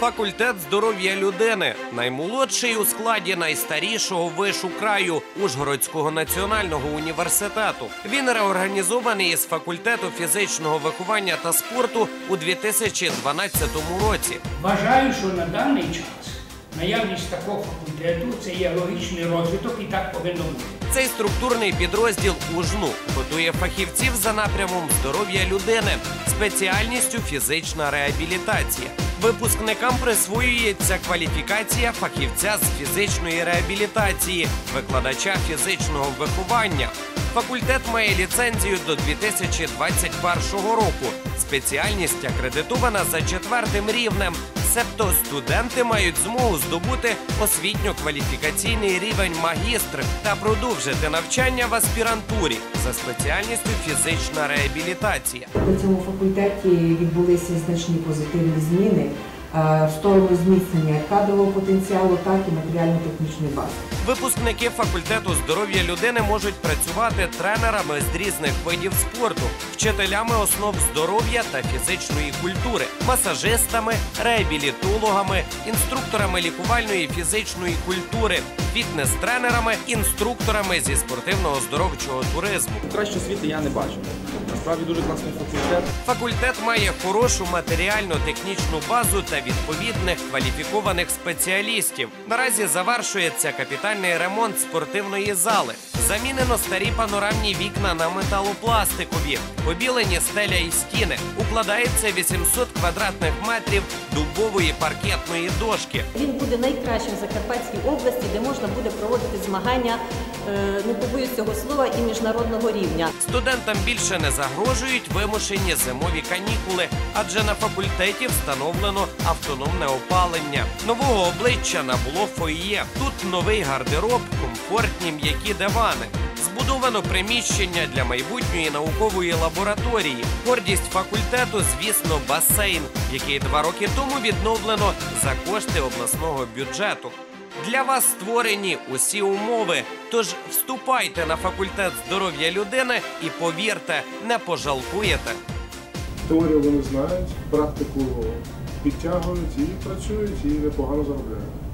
Факультет здоров'я людини наймолодший у складі найстарішого вишу краю Ужгородського національного університету. Він реорганізований із факультету фізичного виховання та спорту у 2012 році. Вважаю, що на даний час наявність такого факультету це є логічний розвиток і так повинно бути. Цей структурний підрозділ УЖНУ готує фахівців за напрямом здоров'я людини, спеціальністю фізична реабілітація. Випускникам присвоюється кваліфікація фахівця з фізичної реабілітації, викладача фізичного виховання. Факультет має ліцензію до 2021 року. Спеціальність акредитована за четвертим рівнем. Себто студенти мають змогу здобути освітньо-кваліфікаційний рівень магістр та продовжити навчання в аспірантурі за спеціальністю фізична реабілітація. На цьому факультеті відбулися значні позитивні зміни е, в сторону зміцнення кадрового потенціалу, так і матеріально-технічної бази. Випускники факультету здоров'я людини можуть працювати тренерами з різних видів спорту, вчителями основ здоров'я та фізичної культури, масажистами, реабілітологами, інструкторами лікувальної фізичної культури, фітнес-тренерами, інструкторами зі спортивно-оздоровчого туризму. Краще освіти я не бачу. Насправді дуже класний факультет. Факультет має хорошу матеріально-технічну базу та відповідних кваліфікованих спеціалістів. Наразі завершується капітальний ремонт спортивної зали. Замінено старі панорамні вікна на металопластикові, побілені стеля і стіни. Укладається 800 квадратних метрів дубової паркетної дошки. Він буде найкращим в Закарпатській області, де можна буде проводити змагання, е, не побоюсь цього слова, і міжнародного рівня. Студентам більше не загрожують вимушені зимові канікули, адже на факультеті встановлено автономне опалення. Нового обличчя набуло фойє. Тут новий гардероб, комфортні м'які дивани. Збудовано приміщення для майбутньої наукової лабораторії. Гордість факультету, звісно, басейн, який два роки тому відновлено за кошти обласного бюджету. Для вас створені усі умови. Тож вступайте на факультет здоров'я людини і повірте, не пожалкуєте. Теорію вони знають, практику підтягують і працюють, і непогано заробляють.